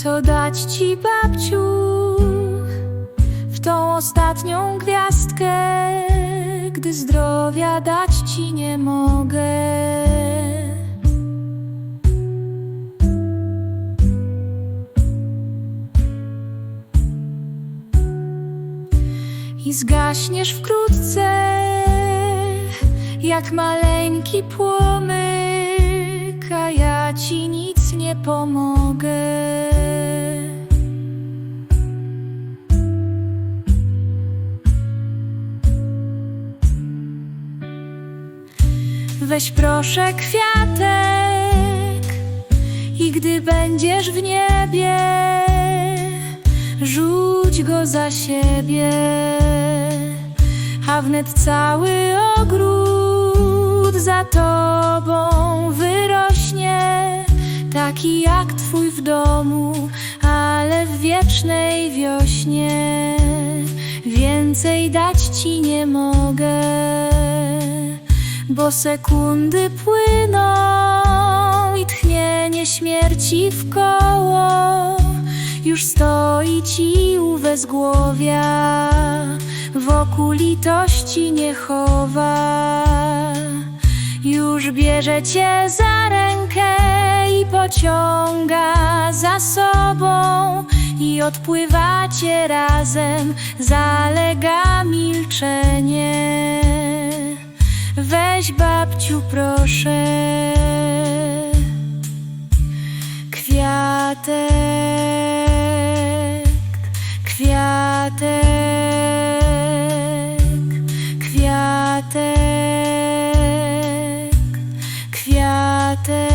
Co dać ci, babciu, w tą ostatnią gwiazdkę, gdy zdrowia dać ci nie mogę? I zgaśniesz wkrótce, jak maleńki płomyk, a ja ci nic nie pomogę. Weź proszę kwiatek i gdy będziesz w niebie, rzuć go za siebie, a wnet cały ogród za tobą wyrośnie, taki jak twój w domu, ale w wiecznej wiośnie. Więcej dać ci nie mogę bo sekundy płyną i tchnienie śmierci w koło już stoi ci u wezgłowia, wokół litości nie chowa. Już bierze cię za rękę i pociąga za sobą i odpływacie razem, zalega milczenie weź babciu proszę Kwiatek, kwiatek, kwiatek, kwiatek.